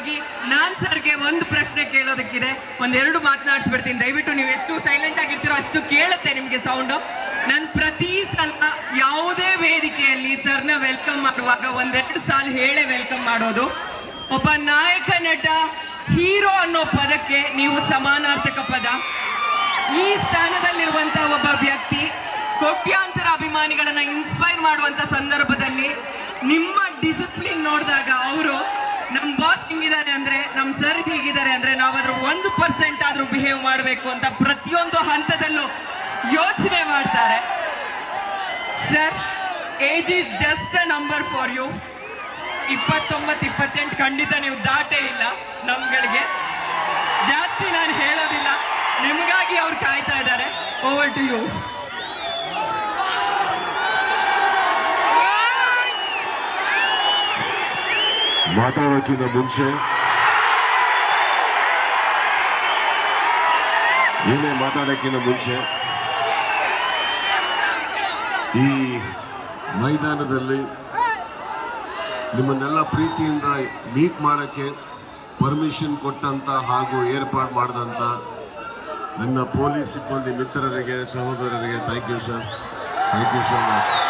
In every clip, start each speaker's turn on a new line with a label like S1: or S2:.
S1: ನೇರವಾಗಿ ನಾನ್ ಸರ್ಗೆ ಒಂದು ಪ್ರಶ್ನೆ ಕೇಳೋದಕ್ಕಿದೆ. ಒಂದೆರಡು ಮಾತನಾಡಿಸ್ಬಿಡ್ತೀನಿ. ದಯವಿಟ್ಟು ನೀವು ಎಷ್ಟು ಸೈಲೆಂಟ್ ಆಗಿರ್ತೀರೋ ಅಷ್ಟು ಕೇಳುತ್ತೆ ನಿಮ್ಗೆ ಸೌಂಡ್ ನಾನು ಪ್ರತಿ ಸಲ ಯಾವುದೇ ವೇದಿಕೆಯಲ್ಲಿ ಸರ್ನ ವೆಲ್ಕಮ್ ಮಾಡುವಾಗ ಒಂದೆರಡು ಸಾಲ ಹೇಳೇ ವೆಲ್ಕಮ್ ಮಾಡೋದು. ಒಬ್ಬ ನಾಯಕ ನಟ, ಹೀರೋ ಅನ್ನೋ ಪದಕ್ಕೆ ನೀವು ಸಮಾನಾರ್ಥಕ ಪದ. ಈ ಸ್ಥಾನದಲ್ಲಿರುವಂತ ಒಬ್ಬ ವ್ಯಕ್ತಿ ಕೋಟ್ಯಾಂತರ ಅಭಿಮಾನಿಗಳನ್ನ ಇನ್ಸ್ಪೈರ್ ಮಾಡುವಂತ ಸಂದರ್ಭದಲ್ಲಿ ನಿಮ್ಮ ಡಿಸಿಪ್ಲಿನ್ ನೋಡಿದಾಗ ಅವರು ಹಿಂಗಿದ್ದಾರೆ ಅಂದ್ರೆ, ನಮ್ ಸರ್ ಹೀಗಿದ್ದಾರೆ ಅಂದ್ರೆ ನಾವಾದ್ರೂ ಒಂದು ಪರ್ಸೆಂಟ್ ಆದ್ರೂ ಬಿಹೇವ್ ಮಾಡಬೇಕು ಅಂತ ಪ್ರತಿಯೊಂದು ಹಂತದಲ್ಲೂ ಯೋಚನೆ ಮಾಡ್ತಾರೆ. Sir age is just a number for you ಇಪ್ಪತ್ತೊಂಬತ್ತು, ಇಪ್ಪತ್ತೆಂಟು ಖಂಡಿತ ನೀವು ದಾಟೇ ಇಲ್ಲ ನಮ್ಗಳಿಗೆ. ಜಾಸ್ತಿ ನಾನು ಹೇಳೋದಿಲ್ಲ. ನಿಮಗಾಗಿ ಅವ್ರು ಕಾಯ್ತಾ ಇದ್ದಾರೆ. ಓವರ್ ಟು ಯು
S2: ಮಾತಾಡೋಕ್ಕಿಂತ ಮುಂಚೆ ಏನೇ ಮಾತಾಡೋಕ್ಕಿಂತ ಮುಂಚೆ ಈ ಮೈದಾನದಲ್ಲಿ ನಿಮ್ಮನ್ನೆಲ್ಲ ಪ್ರೀತಿಯಿಂದ ಮೀಟ್ ಮಾಡೋಕ್ಕೆ ಪರ್ಮಿಷನ್ ಕೊಟ್ಟಂತ ಹಾಗೂ ಏರ್ಪಾಡು ಮಾಡಿದಂಥ ನನ್ನ ಪೊಲೀಸ್ ಸಿಬ್ಬಂದಿ ಮಿತ್ರರಿಗೆ, ಸಹೋದರರಿಗೆ thank you sir thank you so much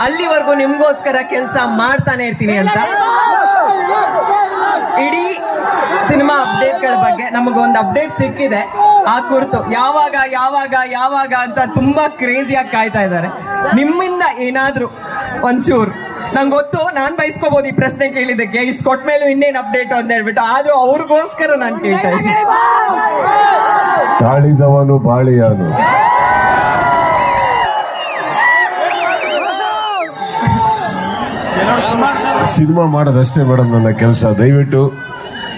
S1: ಅಲ್ಲಿವರೆಗೂ ನಿಮ್ಗೋಸ್ಕರ ಕೆಲಸ ಮಾಡ್ತಾನೆ ಇರ್ತೀನಿ ಅಂತ. ಇಡೀ ಸಿನಿಮಾ ಅಪ್ಡೇಟ್ಗಳ ಬಗ್ಗೆ ನಮಗೊಂದು ಅಪ್ಡೇಟ್ ಸಿಕ್ಕಿದೆ. ಆ ಕುರಿತು ಯಾವಾಗ ಯಾವಾಗ ಯಾವಾಗ ಅಂತ ತುಂಬಾ ಕ್ರೇಜಿಯಾಗಿ ಕಾಯ್ತಾ ಇದ್ದಾರೆ. ನಿಮ್ಮಿಂದ ಏನಾದ್ರೂ ಒಂಚೂರು. ನಂಗೆ ಗೊತ್ತು, ನಾನು ಬಯಸ್ಕೋಬಹುದು ಈ ಪ್ರಶ್ನೆ ಕೇಳಿದ್ದಕ್ಕೆ. ಇಷ್ಟು ಕೊಟ್ಟ ಮೇಲೂ ಇನ್ನೇನು ಅಪ್ಡೇಟ್ ಅಂತ ಹೇಳ್ಬಿಟ್ಟು, ಆದ್ರೂ ಅವ್ರಿಗೋಸ್ಕರ ನಾನು ಕೇಳ್ತಾ ಇದ್ದೀನಿ.
S2: ತಾಳಿದವನು ಬಾಳಿಯಾನು. ಸಿನಿಮಾ ಮಾಡೋದಷ್ಟೇ ಮೇಡಮ್ ನನ್ನ ಕೆಲಸ. ದಯವಿಟ್ಟು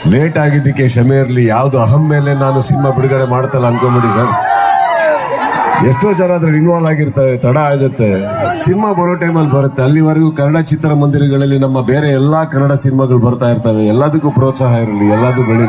S2: ಲೇಟ್ ಆಗಿದ್ದಕ್ಕೆ ಕ್ಷಮೆ ಇರಲಿ. ಯಾವುದು ಅಹಂ ಮೇಲೆ ನಾನು ಸಿನಿಮಾ ಬಿಡುಗಡೆ ಮಾಡ್ತಲ್ಲ ಅನ್ಕೊಂಬಿಡಿ ಸರ್. ಎಷ್ಟೋ ಜನ ಅದ್ರಲ್ಲಿ ಇನ್ವಾಲ್ವ್ ಆಗಿರ್ತಾರೆ ತಡ ಆಗುತ್ತೆ. ಸಿನಿಮಾ ಬರೋ ಟೈಮಲ್ಲಿ ಬರುತ್ತೆ. ಅಲ್ಲಿವರೆಗೂ ಕನ್ನಡ ಚಿತ್ರಮಂದಿರಗಳಲ್ಲಿ ನಮ್ಮ ಬೇರೆ ಎಲ್ಲ ಕನ್ನಡ ಸಿನಿಮಾಗಳು ಬರ್ತಾ ಇರ್ತವೆ. ಎಲ್ಲದಕ್ಕೂ ಪ್ರೋತ್ಸಾಹ ಇರಲಿ. ಎಲ್ಲದೂ ಬೆಳಿ